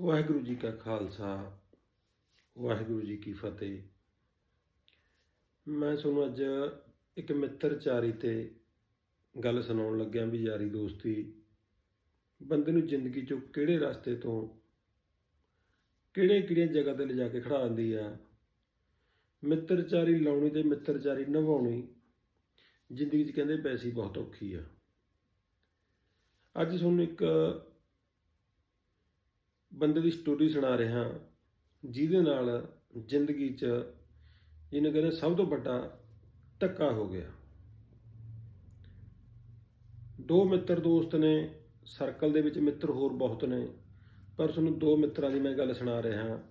ਵਾਹਿਗੁਰੂ ਜੀ ਕਾ ਖਾਲਸਾ, ਵਾਹਿਗੁਰੂ ਜੀ ਕੀ ਫਤਿਹ। ਮੈਂ ਤੁਹਾਨੂੰ ਅੱਜ ਇੱਕ ਮਿੱਤਰਚਾਰੀ ਤੇ ਗੱਲ ਸੁਣਾਉਣ ਲੱਗਿਆ ਵੀ ਯਾਰੀ ਦੋਸਤੀ, ਬੰਦੇ ਨੂੰ ਜ਼ਿੰਦਗੀ 'ਚੋਂ ਕਿਹੜੇ ਰਸਤੇ ਤੋਂ ਕਿਹੜੇ ਕਿਹੜੀਆਂ ਜਗ੍ਹਾ ਤੇ ਲਿਜਾ ਕੇ ਖੜਾ ਦਿੰਦੀ ਆ। ਮਿੱਤਰਚਾਰੀ ਲਾਉਣੀ ਤੇ ਮਿੱਤਰਚਾਰੀ ਨਿਭਾਉਣੀ, ਜ਼ਿੰਦਗੀ 'ਚ ਕਹਿੰਦੇ ਪੈਸੀ ਬਹੁਤ ਔਖੀ ਆ। ਅੱਜ ਤੁਹਾਨੂੰ ਇੱਕ ਬੰਦੇ ਦੀ ਸਟੋਰੀ ਸੁਣਾ ਰਿਹਾ, ਜਿਹਦੇ ਨਾਲ ਜ਼ਿੰਦਗੀ 'ਚ ਜਿਹਨੂੰ ਕਹਿੰਦੇ ਸਭ ਤੋਂ ਵੱਡਾ ਧੱਕਾ ਹੋ ਗਿਆ। ਦੋ ਮਿੱਤਰ ਦੋਸਤ ਨੇ ਸਰਕਲ ਦੇ ਵਿੱਚ ਮਿੱਤਰ ਹੋਰ ਬਹੁਤ ਨੇ, ਪਰ ਤੁਹਾਨੂੰ ਦੋ ਮਿੱਤਰਾਂ ਦੀ ਮੈਂ ਗੱਲ ਸੁਣਾ ਰਿਹਾ।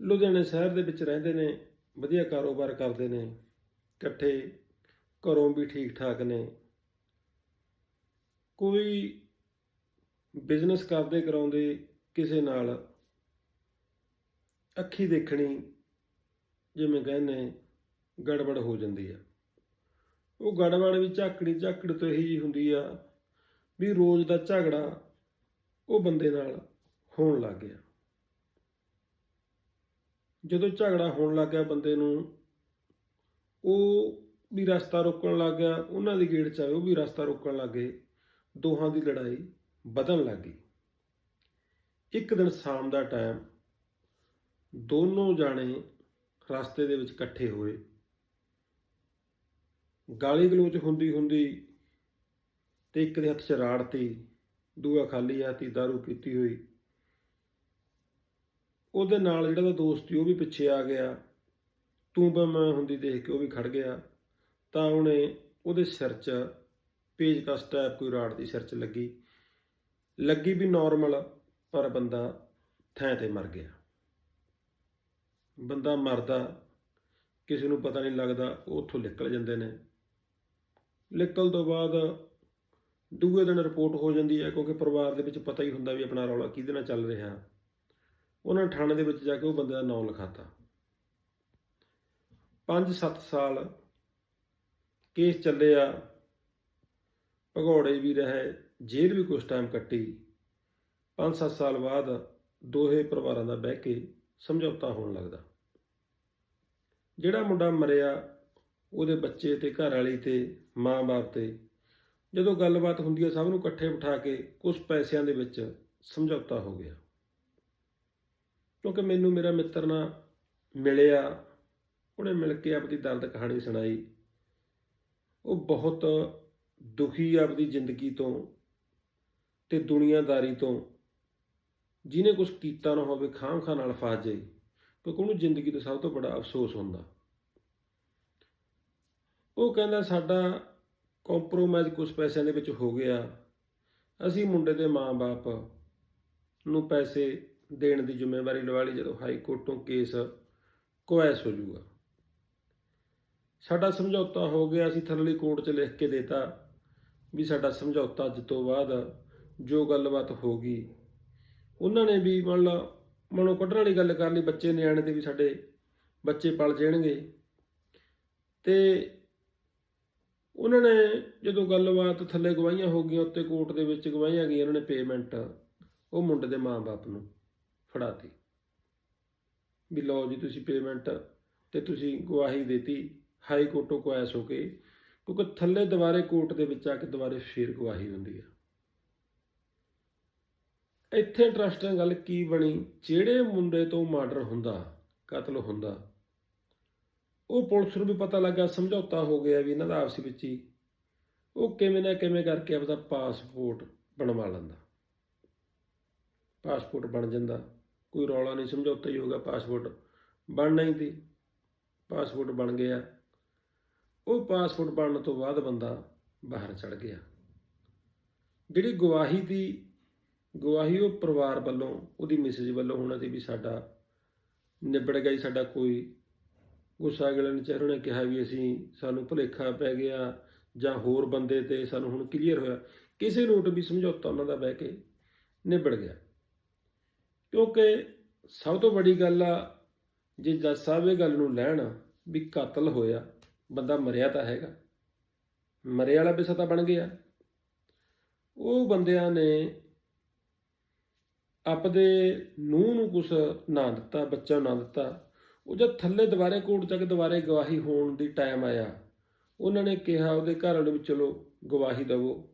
ਲੁਧਿਆਣੇ ਸ਼ਹਿਰ ਦੇ ਵਿੱਚ ਰਹਿੰਦੇ ਨੇ, ਵਧੀਆ ਕਾਰੋਬਾਰ ਕਰਦੇ ਨੇ, ਇਕੱਠੇ, ਘਰੋਂ ਵੀ ਠੀਕ ਠਾਕ ਨੇ। ਕੋਈ ਬਿਜ਼ਨਸ ਕਰਦੇ ਕਰਾਉਂਦੇ ਕਿਸੇ ਨਾਲ ਅੱਖੀ ਦੇਖਣੀ ਜਿਵੇਂ ਕਹਿੰਦੇ ਗੜਬੜ ਹੋ ਜਾਂਦੀ ਆ। ਉਹ ਗੜਬੜ ਵੀ ਝਾਕੜੀ ਝਾਕੜ ਤੋਂ ਇਹੀ ਜੀ ਹੁੰਦੀ ਆ ਵੀ ਰੋਜ਼ ਦਾ ਝਗੜਾ ਉਹ ਬੰਦੇ ਨਾਲ ਹੋਣ ਲੱਗ ਗਿਆ। ਜਦੋਂ ਝਗੜਾ ਹੋਣ ਲੱਗ ਗਿਆ ਬੰਦੇ ਨੂੰ, ਉਹ ਵੀ ਰਸਤਾ ਰੋਕਣ ਲੱਗ ਗਿਆ, ਉਹਨਾਂ ਦੀ ਗੇੜ ਚ ਆਏ, ਉਹ ਵੀ ਰਸਤਾ ਰੋਕਣ ਲੱਗ ਗਏ, ਦੋਹਾਂ ਦੀ ਲੜਾਈ ਵਧਣ ਲੱਗ ਗਈ। ਇੱਕ ਦਿਨ ਸ਼ਾਮ ਦਾ ਟਾਈਮ, ਦੋਨੋਂ ਜਾਣੇ ਰਸਤੇ ਦੇ ਵਿੱਚ ਇਕੱਠੇ ਹੋਏ। ਗਾਲੀ ਗਲੋਚ ਹੁੰਦੀ ਹੁੰਦੀ ਤੇ ਇੱਕ ਦੇ ਹੱਥ 'ਚ ਰਾੜ ਤੀ ਦੂਆ ਖਾਲੀ ਆ ਤੀ ਦਾਰੂ ਪੀਤੀ ਹੋਈ। ਉਹਦੇ ਨਾਲ ਜਿਹੜਾ ਦਾ ਦੋਸਤ ਸੀ, ਉਹ ਵੀ ਪਿੱਛੇ ਆ ਗਿਆ। ਤੂੰ ਬਾ ਹੁੰਦੀ ਦੇਖ ਕੇ ਉਹ ਵੀ ਖੜ ਗਿਆ। ਤਾਂ ਉਹਨੇ ਉਹਦੇ ਸਿਰ 'ਚ ਪੇਚਕਸ ਟੈਪ ਕੋਈ ਰਾੜ ਦੀ ਸਿਰ 'ਚ ਲੱਗੀ। ਲੱਗੀ ਵੀ ਨਾਰਮਲ ਪਰ ਬੰਦਾ ਥੈਂ ਤੇ ਮਰ ਗਿਆ। ਬੰਦਾ ਮਰਦਾ, ਕਿਸੇ ਨੂੰ ਪਤਾ ਨਹੀਂ ਲੱਗਦਾ, ਉਹ ਉੱਥੋਂ ਨਿਕਲ ਜਾਂਦੇ ਨੇ। ਨਿਕਲ ਤੋਂ ਬਾਅਦ ਦੂਏ ਦਿਨ ਰਿਪੋਰਟ ਹੋ ਜਾਂਦੀ ਹੈ, ਕਿਉਂਕਿ ਪਰਿਵਾਰ ਦੇ ਵਿੱਚ ਪਤਾ ਹੀ ਹੁੰਦਾ ਵੀ ਆਪਣਾ ਰੌਲਾ ਕਿਹਦੇ ਨਾਲ ਚੱਲ ਰਿਹਾ। ਉਹਨਾਂ ਥਾਣੇ ਦੇ ਵਿੱਚ ਜਾ ਕੇ ਉਹ ਬੰਦੇ ਦਾ ਨਾਮ ਲਿਖਾਤਾ। 5-7 ਸਾਲ ਕੇਸ ਚੱਲਿਆ ਭਗੌੜੇ ਵੀ ਰਹੇ ਜੇਲ੍ਹ ਵੀ ਕੁਝ ਟਾਈਮ ਕੱਟੀ। 5-7 ਸਾਲ ਬਾਅਦ ਦੋਹੇ ਪਰਿਵਾਰਾਂ ਦਾ ਬਹਿ ਕੇ ਸਮਝੌਤਾ ਹੋਣ ਲੱਗਦਾ। ਜਿਹੜਾ ਮੁੰਡਾ ਮਰਿਆ, ਉਹਦੇ ਬੱਚੇ ਤੇ ਘਰ ਵਾਲੀ ਤੇ ਮਾਂ-ਬਾਪ ਤੇ, ਜਦੋਂ ਗੱਲਬਾਤ ਹੁੰਦੀ ਹੈ ਸਭ ਨੂੰ ਇਕੱਠੇ ਬਿਠਾ ਕੇ ਕੁਝ ਪੈਸਿਆਂ ਦੇ ਵਿੱਚ ਸਮਝੌਤਾ ਹੋ ਗਿਆ। ਕਿਉਂਕਿ ਮੈਨੂੰ ਮੇਰਾ ਮਿੱਤਰ ਨਾਲ ਮਿਲਿਆ, ਉਹਨੇ ਮਿਲ ਕੇ ਆਪਣੀ ਦਰਦ ਕਹਾਣੀ ਸੁਣਾਈ। ਉਹ ਬਹੁਤ ਦੁਖੀ ਆ ਆਪਣੀ ਜ਼ਿੰਦਗੀ ਤੋਂ ਤੇ ਦੁਨੀਆਦਾਰੀ ਤੋਂ। ਜਿਹਨੇ ਕੁਝ ਕੀਤਾ ਨਾ ਹੋਵੇ ਖਾਮ ਖਾਂ ਨਾਲ ਫਸ ਜਾਏ। ਕਿਉਂਕਿ ਉਹਨੂੰ ਜ਼ਿੰਦਗੀ ਤੋਂ ਸਭ ਤੋਂ ਬੜਾ ਅਫਸੋਸ ਹੁੰਦਾ। ਉਹ ਕਹਿੰਦਾ, ਸਾਡਾ ਕੰਪਰੋਮਾਈਜ਼ ਕੁਝ ਪੈਸਿਆਂ ਦੇ ਵਿੱਚ ਹੋ ਗਿਆ। ਅਸੀਂ ਮੁੰਡੇ ਦੇ ਮਾਂ-ਬਾਪ ਨੂੰ ਪੈਸੇ ਦੇਣ ਦੀ ਜ਼ਿੰਮੇਵਾਰੀ ਲਵਾ ਲਈ, ਜਦੋਂ ਹਾਈ ਕੋਰਟ ਤੋਂ ਕੇਸ ਕੁਐਸ ਹੋ ਜਾਊਗਾ। ਸਾਡਾ ਸਮਝੌਤਾ ਹੋ ਗਿਆ। ਅਸੀਂ ਥੱਲੜੀ ਕੋਰਟ 'ਚ ਲਿਖ ਕੇ ਦੇਤਾ ਵੀ ਸਾਡਾ ਸਮਝੌਤਾ ਅੱਜ ਤੋਂ ਬਾਅਦ ਜੋ ਗੱਲਬਾਤ ਹੋ ਗਈ। ਉਹਨਾਂ ਨੇ ਵੀ ਮੰਨ ਲਾ, ਮਨੋਂ ਕੱਢਣ ਵਾਲੀ ਗੱਲ ਕਰ ਲਈ, ਬੱਚੇ ਨਿਆਣੇ ਦੇ ਵੀ ਸਾਡੇ ਬੱਚੇ ਪਲ ਜਾਣਗੇ। ਤੇ ਉਹਨਾਂ ਨੇ ਜਦੋਂ ਗੱਲਬਾਤ ਥੱਲੇ ਗਵਾਹੀਆਂ ਹੋ ਗਈਆਂ, ਉੱਤੇ ਕੋਰਟ ਦੇ ਵਿੱਚ ਗਵਾਹੀਆਂ ਗਈਆਂ, ਉਹਨਾਂ ਨੇ ਪੇਮੈਂਟ ਉਹ ਮੁੰਡੇ ਦੇ ਮਾਂ-ਬਾਪ ਨੂੰ ਫੜਾਤੀ। ਵੀ ਲਓ ਜੀ, ਤੁਸੀਂ ਪੇਮੈਂਟ ਤੇ ਤੁਸੀਂ ਗਵਾਹੀ ਦਿੱਤੀ, ਹਾਈ ਕੋਰਟੋਂ ਕੁਐਸ ਹੋ ਕੇ, ਕਿਉਂਕਿ ਥੱਲੇ ਦੁਬਾਰੇ ਕੋਰਟ ਦੇ ਵਿੱਚ ਆ ਕੇ ਦੁਬਾਰੇ ਫੇਰ ਗਵਾਹੀ ਹੁੰਦੀ ਆ। ਇੱਥੇ ਇੰਟਰਸਟਿੰਗ ਗੱਲ ਕੀ ਬਣੀ? ਜਿਹੜੇ ਮੁੰਡੇ ਤੋਂ ਮਰਡਰ ਹੁੰਦਾ, ਕਤਲ ਹੁੰਦਾ, ਉਹ ਪੁਲਿਸ ਨੂੰ ਵੀ ਪਤਾ ਲੱਗਾ, ਸਮਝੌਤਾ ਹੋ ਗਿਆ ਵੀ ਇਹਨਾਂ ਦਾ ਆਪਸ ਵਿੱਚ ਹੀ। ਉਹ ਕਿਵੇਂ ਨਾ ਕਿਵੇਂ ਕਰਕੇ ਆਪਦਾ ਪਾਸਪੋਰਟ ਬਣਵਾ ਲੈਂਦਾ। ਪਾਸਪੋਰਟ ਬਣ ਜਾਂਦਾ। ਕੋਈ ਰੌਲਾ ਨਹੀਂ, ਸਮਝੌਤਾ ਹੀ ਹੋਗਾ ਪਾਸਪੋਰਟ ਬਣਨਾ ਹੀ ਸੀ। ਪਾਸਪੋਰਟ ਬਣ ਗਿਆ। ਉਹ ਪਾਸਪੋਰਟ ਬਣਨ ਤੋਂ ਬਾਅਦ ਬੰਦਾ ਬਾਹਰ ਚੜ ਗਿਆ। ਜਿਹੜੀ ਗਵਾਹੀ ਦੀ ਗਵਾਹੀ ਉਹ ਪਰਿਵਾਰ ਵੱਲੋਂ, ਉਹਦੀ ਮੈਸੇਜ ਵੱਲੋਂ ਹੋਣਾ ਸੀ ਵੀ ਸਾਡਾ ਨਿਬੜ ਗਿਆ ਜੀ, ਸਾਡਾ ਕੋਈ ਗੁੱਸਾ ਅਗਲੇ ਨੇ ਚਿਹਰੇ ਨੇ ਕਿਹਾ ਵੀ ਅਸੀਂ ਸਾਨੂੰ ਭੁਲੇਖਾ ਪੈ ਗਿਆ ਜਾਂ ਹੋਰ ਬੰਦੇ ਤੇ ਸਾਨੂੰ ਹੁਣ ਕਲੀਅਰ ਹੋਇਆ। ਕਿਸੇ ਰੂਟ ਵੀ ਸਮਝੌਤਾ ਉਹਨਾਂ ਦਾ ਬਹਿ ਕੇ ਨਿਬੜ ਗਿਆ। ਕਿਉਂਕਿ ਸਭ ਤੋਂ ਵੱਡੀ ਗੱਲ ਆ, ਜੇ ਜੱਜ ਸਾਹਿਬ ਇਹ ਗੱਲ ਨੂੰ ਲੈਣ ਵੀ ਕਤਲ ਹੋਇਆ, ਬੰਦਾ ਮਰਿਆ ਤਾਂ ਹੈਗਾ। ਮਰੇ ਵਾਲਾ ਵਿਸਾ ਤਾਂ ਬਣ ਗਿਆ। ਉਹ ਬੰਦਿਆਂ ਨੇ ਆਪਦੇ ਨੂੰਹ ਨੂੰ ਕੁਛ ਨਾ ਦਿੱਤਾ, ਬੱਚਾ ਨਾ ਦਿੱਤਾ। ਉਹ ਜਦ ਥੱਲੇ ਦੁਬਾਰੇ ਕੋਟ ਤੱਕ ਦੁਬਾਰੇ ਗਵਾਹੀ ਹੋਣ ਦੀ ਟਾਈਮ ਆਇਆ, ਉਹਨਾਂ ਨੇ ਕਿਹਾ, ਉਹਦੇ ਘਰ ਵਾਲੇ ਵੀ ਚਲੋ ਗਵਾਹੀ ਦਵੋ।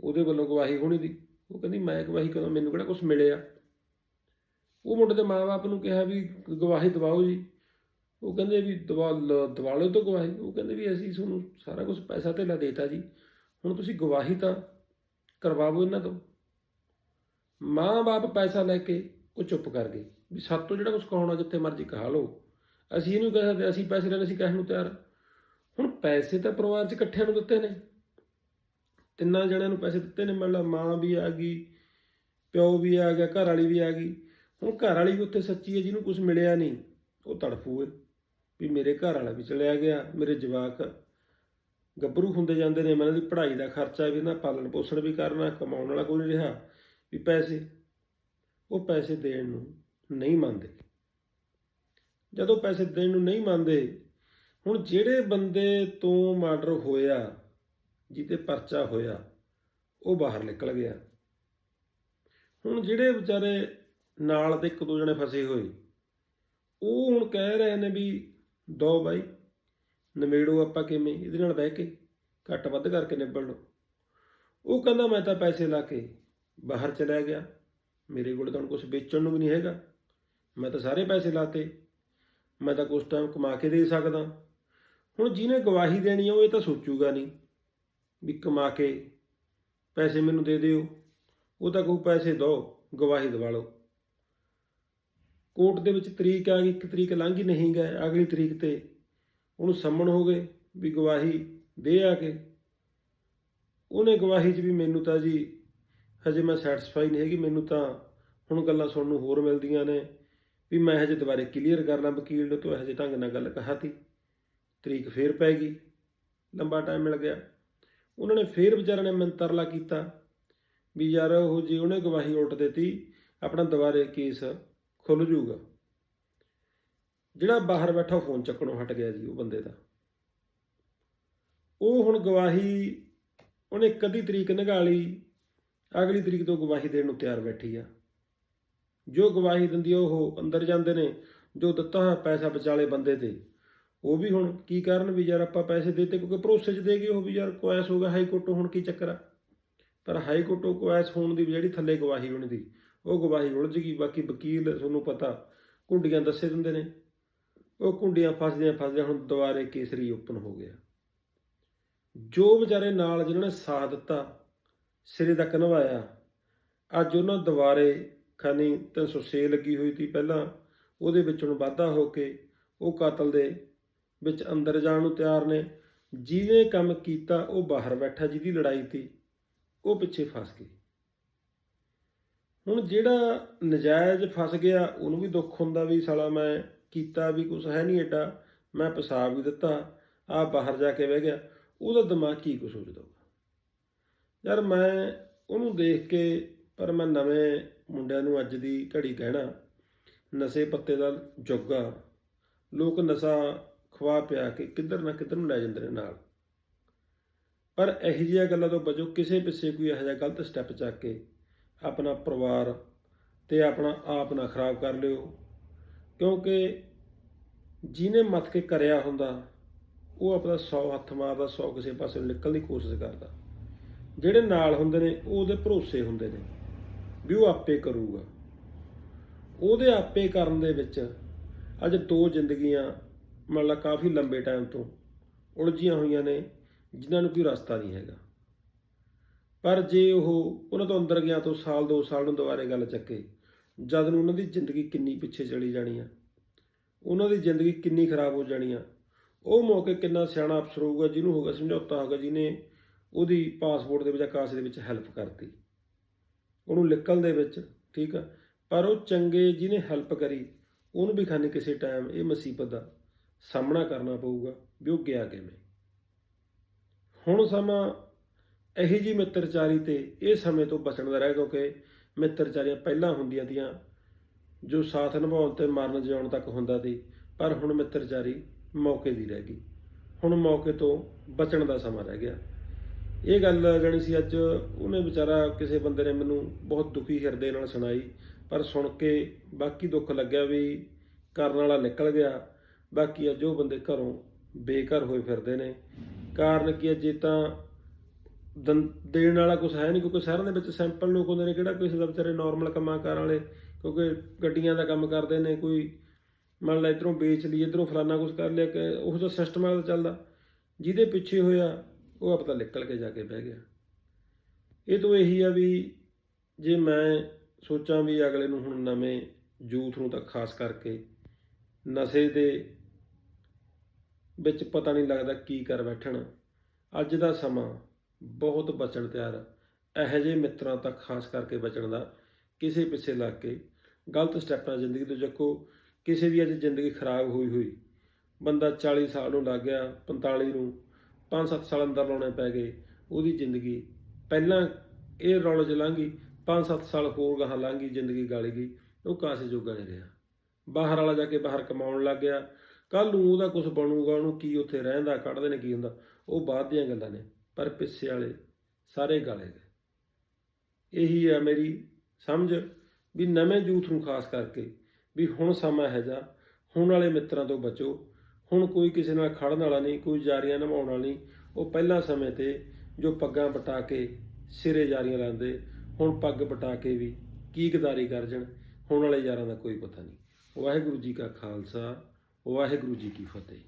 ਉਹਦੇ ਵੱਲੋਂ ਗਵਾਹੀ ਹੋਣੀ ਦੀ ਉਹ ਕਹਿੰਦੀ, ਮੈਂ ਗਵਾਹੀ ਕਰਾਂ ਮੈਨੂੰ ਕਿਹੜਾ ਕੁਝ ਮਿਲਿਆ? ਉਹ ਮੁੰਡੇ ਦੇ ਮਾਪੇ ਨੂੰ ਕਿਹਾ ਵੀ, ਗਵਾਹੀ ਦਵਾਓ ਜੀ। ਉਹ ਕਹਿੰਦੇ ਵੀ ਦਵਾ ਲ- ਦਵਾ ਲਓ ਤਾਂ ਗਵਾਹੀ? ਉਹ ਕਹਿੰਦੇ ਵੀ, ਅਸੀਂ ਤੁਹਾਨੂੰ ਸਾਰਾ ਕੁਝ ਪੈਸਾ ਧੇਲਾ ਦੇਤਾ ਜੀ। ਹੁਣ ਤੁਸੀਂ ਗਵਾਹੀ ਤਾਂ ਕਰਵਾਵੋ ਇਹਨਾਂ ਤੋਂ। ਮਾਂ-ਬਾਪ ਪੈਸਾ ਲੈ ਕੇ ਉਹ ਚੁੱਪ ਕਰ ਗਏ ਵੀ ਸਾਤੋਂ ਜਿਹੜਾ ਕੁਝ ਕਹਾਉਣਾ ਜਿੱਥੇ ਮਰਜ਼ੀ ਕਹਾ ਲਓ। ਅਸੀਂ ਇਹਨੂੰ ਕਹਿ ਸਕਦੇ ਅਸੀਂ ਪੈਸੇ ਲੈਣੇ, ਅਸੀਂ ਕਹਿਣ ਨੂੰ ਤਿਆਰ ਹੁਣ ਪੈਸੇ ਤਾਂ ਪਰਿਵਾਰ 'ਚ ਇਕੱਠਿਆਂ ਨੂੰ ਦਿੱਤੇ ਨੇ। ਤਿੰਨਾਂ ਜਣਿਆਂ ਨੂੰ ਪੈਸੇ ਦਿੱਤੇ ਨੇ। ਮਤਲਬ ਮਾਂ ਵੀ ਆ ਗਈ, ਪਿਓ ਵੀ ਆ ਗਿਆ ਘਰ ਵਾਲੀ ਵੀ ਆ ਗਈ। ਹੁਣ ਘਰ ਵਾਲੀ ਵੀ ਉੱਥੇ ਸੱਚੀ ਹੈ, ਜਿਹਨੂੰ ਕੁਝ ਮਿਲਿਆ ਨਹੀਂ। ਉਹ ਤੜਫੂ ਹੈ ਵੀ ਮੇਰੇ ਘਰ ਵਾਲਾ ਵੀ ਚਲਿਆ ਗਿਆ, ਮੇਰੇ ਜਵਾਕ ਗੱਭਰੂ ਹੁੰਦੇ ਜਾਂਦੇ ਨੇ। ਇਹਨਾਂ ਦੀ ਪੜ੍ਹਾਈ ਦਾ ਖਰਚਾ ਵੀ ਇਹਨਾਂ ਪਾਲਣ ਪੋਸ਼ਣ ਵੀ ਕਰਨਾ, ਕਮਾਉਣ ਵਾਲਾ ਕੋਈ ਨਹੀਂ ਰਿਹਾ। ਵੀ ਪੈਸੇ, ਉਹ ਪੈਸੇ ਦੇਣ ਨੂੰ ਨਹੀਂ ਮੰਨਦੇ। ਜਦੋਂ ਪੈਸੇ ਦੇਣ ਨੂੰ ਨਹੀਂ ਮੰਨਦੇ, ਹੁਣ ਜਿਹੜੇ ਬੰਦੇ ਤੋਂ ਮਰਡਰ ਹੋਇਆ, ਜਿਹਦੇ ਪਰਚਾ ਹੋਇਆ, ਉਹ ਬਾਹਰ ਨਿਕਲ ਗਿਆ। ਹੁਣ ਜਿਹੜੇ ਵਿਚਾਰੇ ਨਾਲ ਦੇ ਇੱਕ ਦੋ ਜਣੇ ਫਸੇ ਹੋਏ, ਉਹ ਹੁਣ ਕਹਿ ਰਹੇ ਨੇ ਵੀ, ਦੋ ਬਾਈ, ਨਿਬੇੜੋ ਆਪਾਂ ਕਿਵੇਂ? ਇਹਦੇ ਨਾਲ ਬਹਿ ਕੇ ਘੱਟ ਵੱਧ ਕਰਕੇ ਨਿਬੜ ਲਓ। ਉਹ ਕਹਿੰਦਾ, ਮੈਂ ਤਾਂ ਪੈਸੇ ਲਾ ਕੇ ਬਾਹਰ ਚਲਾ ਗਿਆ। ਮੇਰੇ ਕੋਲ ਤਾਂ ਹੁਣ ਕੁਝ ਵੇਚਣ ਨੂੰ ਵੀ ਨਹੀਂ ਹੈਗਾ। ਮੈਂ ਤਾਂ ਸਾਰੇ ਪੈਸੇ ਲਾਤੇ। ਮੈਂ ਤਾਂ ਕੁਝ ਟਾਈਮ ਕਮਾ ਕੇ ਦੇ ਸਕਦਾ। ਹੁਣ ਜਿਹਨੇ ਗਵਾਹੀ ਦੇਣੀ ਆ, ਉਹ ਇਹ ਤਾਂ ਸੋਚੂਗਾ ਨਹੀਂ ਵੀ ਕਮਾ ਕੇ ਪੈਸੇ ਮੈਨੂੰ ਦੇ ਦਿਓ। ਉਹ ਤਾਂ ਕਹੂ, ਪੈਸੇ ਦਿਓ ਗਵਾਹੀ ਦਵਾ ਲਓ। ਕੋਰਟ ਦੇ ਵਿੱਚ ਤਰੀਕ ਆ ਗਈ, ਇੱਕ ਤਰੀਕ ਲੰਘ ਨਹੀਂ ਗਏ ਅਗਲੀ ਤਰੀਕ ਤੇ ਉਹਨੂੰ ਸੰਮਣ ਹੋ ਗਏ ਵੀ ਗਵਾਹੀ ਦੇ ਆ ਕੇ। ਉਹਨੇ ਗਵਾਹੀ 'ਚ ਵੀ ਮੈਨੂੰ ਤਾਂ ਜੀ ਹਜੇ ਮੈਂ ਸੈਟੀਸਫਾਈ ਨਹੀਂ ਹੈਗੀ, ਮੈਨੂੰ ਤਾਂ ਹੁਣ ਗੱਲਾਂ ਸੁਣਨ ਨੂੰ ਹੋਰ ਮਿਲਦੀਆਂ ਨੇ ਵੀ ਮੈਂ ਹਜੇ ਦੁਬਾਰੇ ਕਲੀਅਰ ਕਰਨਾ ਵਕੀਲ ਨੂੰ, ਤੋਂ ਹਜੇ ਢੰਗ ਨਾਲ ਗੱਲ ਕਹਾਤੀ। ਤਰੀਕ ਫੇਰ ਪੈ ਗਈ, ਲੰਬਾ ਟਾਈਮ ਮਿਲ ਗਿਆ। ਉਹਨਾਂ ਨੇ ਫੇਰ ਵਿਚਾਰਿਆਂ ਨੇ ਮੰਤਰਲਾ ਕੀਤਾ ਵੀ ਯਾਰ ਉਹ ਜੀ ਉਹਨੇ ਗਵਾਹੀ ਉਲਟ ਦਿੱਤੀ, ਆਪਣਾ ਦੁਬਾਰੇ ਕੇਸ ਖੁੱਲ ਜੂਗਾ ਜਿਹੜਾ ਬਾਹਰ ਬੈਠਾ ਫੋਨ ਚੱਕਣੋਂ ਹਟ ਗਿਆ ਜੀ, ਉਹ ਬੰਦੇ ਦਾ। ਉਹ ਹੁਣ ਗਵਾਹੀ ਉਹਨੇ ਕਦੀ ਤਰੀਕ ਨਿਗਾਲੀ ਅਗਲੀ ਤਰੀਕ ਤੋਂ ਗਵਾਹੀ ਦੇਣ ਨੂੰ ਤਿਆਰ ਬੈਠੀ ਆ। ਜੋ ਗਵਾਹੀ ਦਿੰਦੀ ਆ, ਉਹ ਅੰਦਰ ਜਾਂਦੇ ਨੇ, ਜੋ ਦਿੱਤਾ ਹੋਇਆ ਪੈਸਾ ਵਿਚਾਲੇ ਬੰਦੇ ਤੇ। ਉਹ ਵੀ ਹੁਣ ਕੀ ਕਰਨ ਵੀ ਯਾਰ ਆਪਾਂ ਪੈਸੇ ਦੇਤੇ, ਕਿਉਂਕਿ ਭਰੋਸੇ 'ਚ ਦੇ ਗਏ ਉਹ ਵੀ ਯਾਰ ਕੁਐਸ ਹੋ ਗਿਆ ਹਾਈ ਕੋਰਟ ਹੁਣ ਕੀ ਚੱਕਰ ਆ? ਪਰ ਹਾਈ ਕੋਰਟੋਂ ਕੁਐਸ ਹੋਣ ਦੀ ਜਿਹੜੀ ਥੱਲੇ ਗਵਾਹੀ ਹੋਣੀ ਦੀ, ਉਹ ਗਵਾਹੀ ਉਲਝ ਗਈ। ਬਾਕੀ ਵਕੀਲ ਤੁਹਾਨੂੰ ਪਤਾ, ਕੁੰਡੀਆਂ ਦੱਸੇ ਦਿੰਦੇ ਨੇ। ਉਹ ਕੁੰਡੀਆਂ ਫਸਦੀਆਂ ਫਸਦੀਆਂ ਹੁਣ ਦੁਬਾਰੇ ਕੇਸਰੀ ਓਪਨ ਹੋ ਗਿਆ। ਜੋ ਵਿਚਾਰੇ ਨਾਲ ਜਿਨ੍ਹਾਂ ਨੇ ਸਾਥ ਦਿੱਤਾ ਸਿਰੇ ਤੱਕ ਨਵਾਇਆ ਅੱਜ ਉਹਨਾਂ ਦੁਬਾਰੇ ਖਾਨੀ 306 ਲੱਗੀ ਹੋਈ ਸੀ ਪਹਿਲਾਂ। ਉਹਦੇ ਵਿੱਚ ਹੁਣ ਵਾਧਾ ਹੋ ਕੇ ਉਹ ਕਾਤਲ ਦੇ ਵਿੱਚ ਅੰਦਰ ਜਾਣ ਨੂੰ ਤਿਆਰ ਨੇ। ਜਿਹਨੇ ਕੰਮ ਕੀਤਾ, ਉਹ ਬਾਹਰ ਬੈਠਾ ਜਿਹਦੀ ਲੜਾਈ ਸੀ, ਉਹ ਪਿੱਛੇ ਫਸ ਗਈ। ਹੁਣ ਜਿਹੜਾ ਨਜਾਇਜ਼ ਫਸ ਗਿਆ, ਉਹਨੂੰ ਵੀ ਦੁੱਖ ਹੁੰਦਾ ਵੀ ਸਾਲਾ ਮੈਂ ਕੀਤਾ ਵੀ ਕੁਝ ਹੈ ਨਹੀਂ ਏਡਾ, ਮੈਂ ਫਸਾ ਵੀ ਦਿੱਤਾ ਆ ਬਾਹਰ ਜਾ ਕੇ ਬਹਿ ਗਿਆ, ਉਹਦਾ ਦਿਮਾਗ ਕੀ ਕੁਝ ਸੋਚਦਾ ਯਾਰ ਮੈਂ ਉਹਨੂੰ ਦੇਖ ਕੇ, ਪਰ ਮੈਂ ਨਵੇਂ ਮੁੰਡਿਆਂ ਨੂੰ ਅੱਜ ਦੀ ਘੜੀ ਕਹਿਣਾ, ਨਸ਼ੇ ਪੱਤੇ ਦਾ ਯੁੱਗ ਆ ਲੋਕ ਨਸ਼ਾ ਖਵਾ ਪਿਆ ਕੇ ਕਿੱਧਰ ਨਾ ਕਿੱਧਰ ਨੂੰ ਲੈ ਜਾਂਦੇ ਨੇ ਨਾਲ। ਪਰ ਇਹੋ ਜਿਹੀਆਂ ਗੱਲਾਂ ਤੋਂ ਬਚੋ, ਕਿਸੇ ਪਿੱਛੇ ਕੋਈ ਇਹੋ ਜਿਹਾ ਗਲਤ ਸਟੈਪ ਚੱਕ ਕੇ ਆਪਣਾ ਪਰਿਵਾਰ ਤੇ ਆਪਣਾ ਆਪ ਨਾ ਖਰਾਬ ਕਰ ਲਿਓ। ਕਿਉਂਕਿ ਜਿਹਨੇ ਮੱਥ ਕੇ ਕਰਿਆ ਹੁੰਦਾ, ਉਹ ਆਪਣਾ 100 ਹੱਥ ਮਾਰਦਾ 100 ਕਿਸੇ ਪਾਸੇ ਨੂੰ ਨਿਕਲਣ ਦੀ ਕੋਸ਼ਿਸ਼ ਕਰਦਾ। ਜਿਹੜੇ ਨਾਲ ਹੁੰਦੇ ਨੇ, ਉਹ ਉਹਦੇ ਭਰੋਸੇ ਹੁੰਦੇ ਨੇ ਵੀ ਉਹ ਆਪੇ ਕਰੂਗਾ। ਉਹਦੇ ਆਪੇ ਕਰਨ ਦੇ ਵਿੱਚ ਅੱਜ ਦੋ ਜ਼ਿੰਦਗੀਆਂ, ਮੰਨ ਲਾ ਕਾਫੀ ਲੰਬੇ ਟਾਈਮ ਤੋਂ ਉਲਝੀਆਂ ਹੋਈਆਂ ਨੇ, ਜਿਨ੍ਹਾਂ ਨੂੰ ਕੋਈ ਰਸਤਾ ਨਹੀਂ ਹੈਗਾ। ਪਰ ਜੇ ਉਹ ਉਹਨਾਂ ਤੋਂ ਅੰਦਰ ਗਿਆ ਤੋਂ ਸਾਲ, ਦੋ ਸਾਲ ਨੂੰ ਦੁਬਾਰੇ ਗੱਲ ਚੱਕੇ, ਜਦ ਨੂੰ ਉਹਨਾਂ ਦੀ ਜ਼ਿੰਦਗੀ ਕਿੰਨੀ ਪਿੱਛੇ ਚਲੀ ਜਾਣੀ ਆ। ਉਹਨਾਂ ਦੀ ਜ਼ਿੰਦਗੀ ਕਿੰਨੀ ਖਰਾਬ ਹੋ ਜਾਣੀ ਆ। ਉਹ ਮੌਕੇ ਕਿੰਨਾ ਸਿਆਣਾ ਅਫਸਰ ਹੋਊਗਾ, ਜਿਹਨੂੰ ਹੋਗਾ ਸਮਝੌਤਾ ਹੋਗਾ ਜਿਹਨੇ ਉਹਦੀ ਪਾਸਪੋਰਟ ਦੇ ਵਿੱਚ ਆਕਾਸ਼ ਦੇ ਵਿੱਚ ਹੈਲਪ ਕਰਤੀ। ਉਹਨੂੰ ਨਿਕਲਣ ਦੇ ਵਿੱਚ, ਠੀਕ ਆ? ਪਰ ਉਹ ਚੰਗੇ ਜਿਹਨੇ ਹੈਲਪ ਕਰੀ, ਉਹਨੂੰ ਵੀ ਖਾਨੇ ਕਿਸੇ ਟਾਈਮ ਇਹ ਮੁਸੀਬਤ ਦਾ ਸਾਹਮਣਾ ਕਰਨਾ ਪਊਗਾ ਵੀ ਉਹ ਗਿਆ ਕਿਵੇਂ। ਹੁਣ ਸਮਾਂ ਇਹੀ ਜੀ ਮਿੱਤਰਚਾਰੀ ਤੇ ਇਹ ਸਮੇਂ ਤੋਂ ਬਚਣ ਦਾ ਰਹਿ, ਕਿਉਂਕਿ ਮਿੱਤਰਚਾਰੀਆਂ ਪਹਿਲਾਂ ਹੁੰਦੀਆਂ ਤੀਆਂ, ਜੋ ਸਾਥ ਨਿਭਾਉਣ ਤੇ ਮਰਨ ਜਿਉਣ ਤੱਕ ਹੁੰਦਾ ਸੀ, ਪਰ ਹੁਣ ਮਿੱਤਰਚਾਰੀ ਮੌਕੇ ਦੀ ਰਹਿ ਗਈ। ਹੁਣ ਮੌਕੇ ਤੋਂ ਬਚਣ ਦਾ ਸਮਾਂ ਰਹਿ ਗਿਆ। ਇਹ ਗੱਲ ਜਾਣੀ ਸੀ ਅੱਜ ਉਹਨੇ ਵਿਚਾਰਾ ਕਿਸੇ ਬੰਦੇ ਨੇ ਮੈਨੂੰ ਬਹੁਤ ਦੁਖੀ ਹਿਰਦੇ ਨਾਲ ਸੁਣਾਈ, ਪਰ ਸੁਣ ਕੇ ਬਾਕੀ ਦੁੱਖ ਲੱਗਿਆ ਵੀ ਕਰਨ ਵਾਲਾ ਨਿਕਲ ਗਿਆ। ਬਾਕੀ ਅੱਜ ਉਹ ਬੰਦੇ ਘਰੋਂ ਬੇਘਰ ਹੋਏ ਫਿਰਦੇ ਨੇ। ਕਾਰਨ ਕੀ ਹੈ ਜੇ ਤਾਂ ਦੰ- ਦੇਣ ਵਾਲਾ ਕੁਝ ਹੈ ਨਹੀਂ, ਕਿਉਂਕਿ ਸ਼ਹਿਰਾਂ ਦੇ ਵਿੱਚ ਸੈਂਪਲ ਲੋਕ ਹੁੰਦੇ ਨੇ, ਕਿਹੜਾ ਕਿਸੇ ਦਾ ਵਿਚਾਰੇ ਨਾਰਮਲ ਕੰਮਾਂ ਕਾਰ ਵਾਲੇ, ਕਿਉਂਕਿ ਗੱਡੀਆਂ ਦਾ ਕੰਮ ਕਰਦੇ ਨੇ, ਕੋਈ ਮੰਨ ਲੈ ਇਧਰੋਂ ਵੇਚ ਲਈ, ਇਧਰੋਂ ਫਲਾਨਾ ਕੁਝ ਕਰ ਲਿਆ, ਕਿ ਉਹ ਜਿਹਾ ਸਿਸਟਮ ਆ ਚੱਲਦਾ। ਜਿਹਦੇ ਪਿੱਛੇ ਹੋਇਆ ਉਹ ਆਪਦਾ ਨਿਕਲ ਕੇ ਜਾ ਕੇ ਬਹਿ ਗਿਆ। ਇਹ ਤੋਂ ਇਹੀ ਆ ਵੀ ਜੇ ਮੈਂ ਸੋਚਾਂ ਵੀ ਅਗਲੇ ਨੂੰ ਹੁਣ ਨਵੇਂ ਯੂਥ ਨੂੰ ਤਾਂ ਖਾਸ ਕਰਕੇ ਨਸ਼ੇ ਦੇ ਵਿੱਚ ਪਤਾ ਨਹੀਂ ਲੱਗਦਾ ਕੀ ਕਰ ਬੈਠਣ, ਅੱਜ ਦਾ ਸਮਾਂ ਬਹੁਤ ਬਚਣ ਤਿਆਰ ਇਹੋ ਜਿਹੇ ਮਿੱਤਰਾਂ ਤੱਕ ਖਾਸ ਕਰਕੇ ਬਚਣ ਦਾ ਕਿਸੇ ਪਿੱਛੇ ਲੱਗ ਕੇ ਗਲਤ ਸਟੈਪਾਂ ਜ਼ਿੰਦਗੀ ਤੋਂ ਚੱਕੋ। ਕਿਸੇ ਦੀ ਅੱਜ ਜ਼ਿੰਦਗੀ ਖਰਾਬ ਹੋਈ ਹੋਈ। ਬੰਦਾ 40 ਸਾਲ ਨੂੰ ਲੱਗ ਗਿਆ 45 ਨੂੰ 5-7 ਸਾਲ ਅੰਦਰ ਲਾਉਣੇ ਪੈ ਗਏ, ਉਹਦੀ ਜ਼ਿੰਦਗੀ ਪਹਿਲਾਂ ਇਹ ਰੌਲੇ ਚ ਲੰਘੀ 5-7 ਸਾਲ ਹੋਰ ਗਾਹਾਂ ਲੰਘੀ ਜ਼ਿੰਦਗੀ ਗਾਲੀ ਗਈ, ਉਹ ਕਾਸੇ ਜੋਗਾ ਨਹੀਂ ਰਿਹਾ। ਬਾਹਰ ਵਾਲਾ ਜਾ ਕੇ ਬਾਹਰ ਕਮਾਉਣ ਲੱਗ ਗਿਆ ਕੱਲ ਨੂੰ ਉਹਦਾ ਕੁਝ ਬਣੂਗਾ, ਉਹਨੂੰ ਕੀ ਉੱਥੇ ਰਹਿੰਦਾ, ਕੱਢਦੇ ਨੇ ਕੀ ਹੁੰਦਾ, ਉਹ ਬਾਅਦ ਦੀਆਂ ਗੱਲਾਂ ਨੇ, ਪਰ ਪਿੱਛੇ ਵਾਲੇ ਸਾਰੇ ਗਾਲੇ ਗਏ। ਇਹੀ ਆ ਮੇਰੀ ਸਮਝ ਵੀ ਨਵੇਂ ਯੂਥ ਨੂੰ ਖਾਸ ਕਰਕੇ ਵੀ ਹੁਣ ਸਮਾਂ ਹੈ ਜਾ ਹੁਣ ਵਾਲੇ ਮਿੱਤਰਾਂ ਤੋਂ ਬਚੋ ਹੁਣ ਕੋਈ ਕਿਸੇ ਨਾਲ ਖੜਨ ਵਾਲਾ ਨਹੀਂ, ਕੋਈ ਜਾਰੀਆਂ ਨਿਭਾਉਣ ਵਾਲਾ ਨਹੀਂ, ਉਹ ਪਹਿਲਾਂ ਸਮੇਂ ਤੇ ਜੋ ਪੱਗਾਂ ਬਟਾ ਕੇ ਸਿਰੇ ਜਾਰੀਆਂ ਲਾਉਂਦੇ, ਹੁਣ ਪੱਗ ਬਟਾ ਕੇ ਵੀ ਕੀ ਗਦਾਰੀ ਕਰ ਜਣ, ਹੁਣ ਵਾਲੇ ਯਾਰਾਂ ਦਾ ਕੋਈ ਪਤਾ ਨਹੀਂ। ਵਾਹਿਗੁਰੂ ਜੀ ਕਾ ਖਾਲਸਾ, ਵਾਹਿਗੁਰੂ ਜੀ ਕੀ ਫਤਿਹ।